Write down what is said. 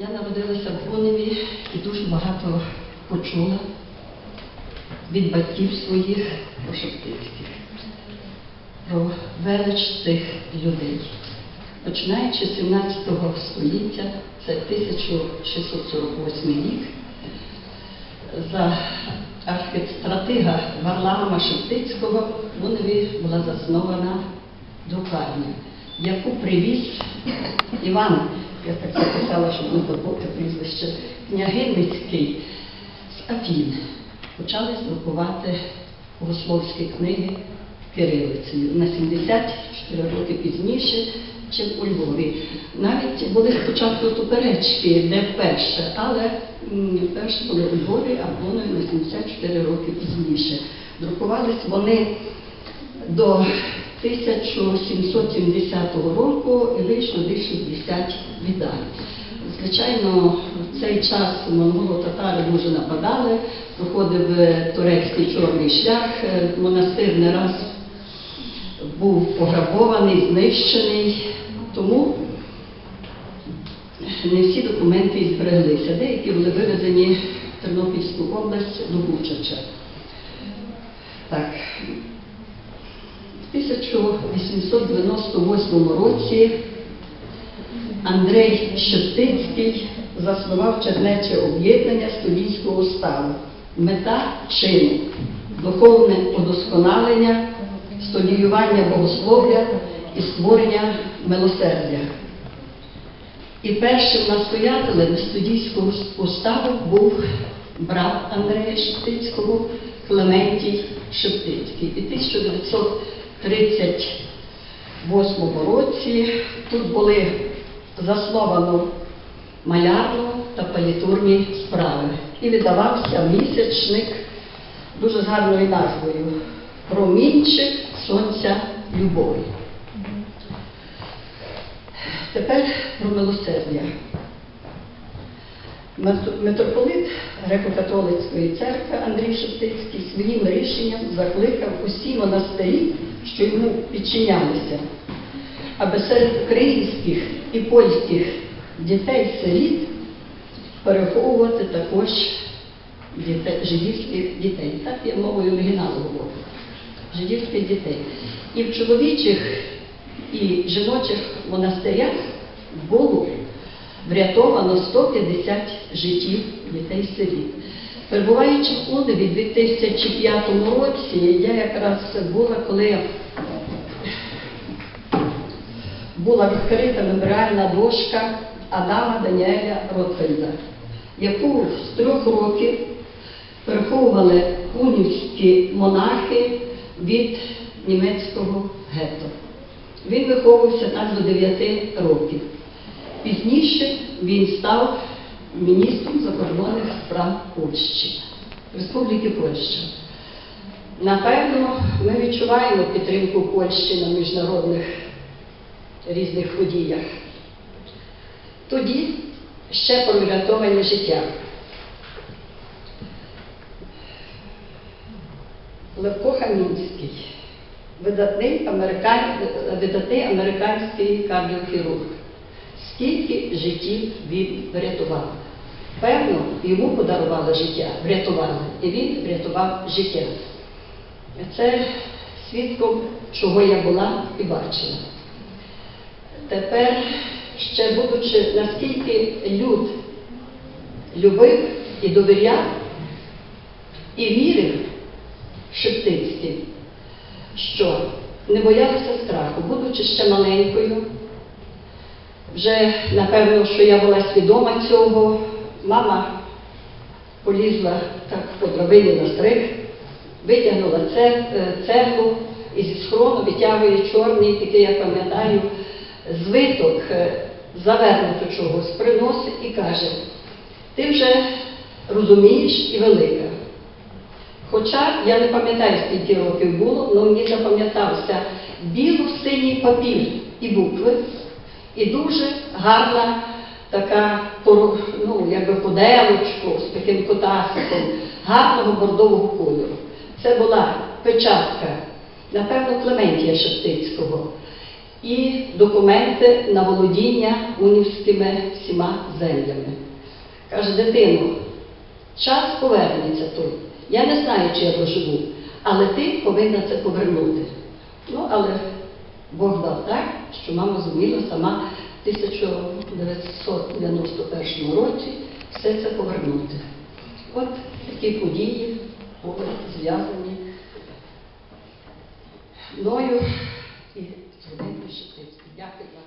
Я народилася в Буневі і дуже багато почула від батьків своїх пошептицьких про велич цих людей. Починаючи з 17 століття, це 1648 рік, за архістратига Варлама Шептицького в Буневі була заснована друкарня, яку привіз Іван, я так записала, щоб не забути прізвище, княгинницький з Афін. Почали друкувати богословські книги кирилицею на 74 роки пізніше, чим у Львові. Навіть були спочатку суперечки, де вперше, але вперше були у Львові, а воно на 74 роки пізніше. Друкувались вони до 1770 року вийшло десь 60 видань. Звичайно, в цей час монголо-татари дуже нападали, проходив е, турецький чорний шлях, е, монастир не раз був пограбований, знищений, тому не всі документи збереглися. Деякі були вивезені в Тернопільську область до Бучача. Так. В 1898 році Андрей Щетицький заснував Чернече об'єднання студійського ставу. Мета чину духовне удосконалення, студіювання богослов'я і створення милосердя. І першим настоятелем студійського уставу був брат Андрея Шептицького Клементій Шептицький. І 1938 році тут були засновано малярну та палітурні справи. І видавався місячник дуже гарною назвою Промінчик сонця любові. Тепер про милосердя. Митрополит Греко-католицької церкви Андрій Шептицький своїм рішенням закликав усі монастирі, що йому підчинялися, аби серед українських і польських дітей-сиріт переховувати також дітей, жидівських дітей. Так я мовою оригіналу говорю. Жидівських дітей. І в чоловічих і жіночих монастирях було врятовано 150 життів дітей-сиріт. Перебуваючи в Удові в 2005 році, я якраз була, коли була відкрита меморіальна дошка Адама Даніеля Ротфельда, яку з трьох років переховували унівські монахи від німецького гетто. Він виховувався так до 9 років. Пізніше він став міністром закордонних справ Польщі, Республіки Польща. Напевно, ми відчуваємо підтримку Польщі на міжнародних різних подіях. Тоді ще про врятовані життя. Левко Хамінський, видатний, американ... видатний американський кардіохірург. Скільки життів він врятував? Певно, йому подарували життя, врятували, і він врятував життя. Це свідком, чого я була і бачила. Тепер, ще будучи, наскільки люд любив і довіряв, і вірив Шептицький, що не боялася страху, будучи ще маленькою, вже напевно, що я була свідома цього, мама полізла так по драбині на стрих, витягнула це- е, і зі схрону витягує чорний, такий, я пам'ятаю, звиток е, завернуто чогось, приносить і каже, ти вже розумієш і велика. Хоча я не пам'ятаю, скільки років було, але мені запам'ятався біло-синій папір і букви, і дуже гарна така ну, якби поделочку з таким котасиком гарного бордового кольору. Це була печатка, напевно, Клементія Шептицького. і документи на володіння унівськими всіма землями. Каже, дитино, час повернеться той. Я не знаю, чи я доживу, але ти повинна це повернути. Ну, але Бог дав так, що мама зуміла сама в 1991 році все це повернути. От такі події були зв'язані мною і з родиною Шептицькою. Дякую.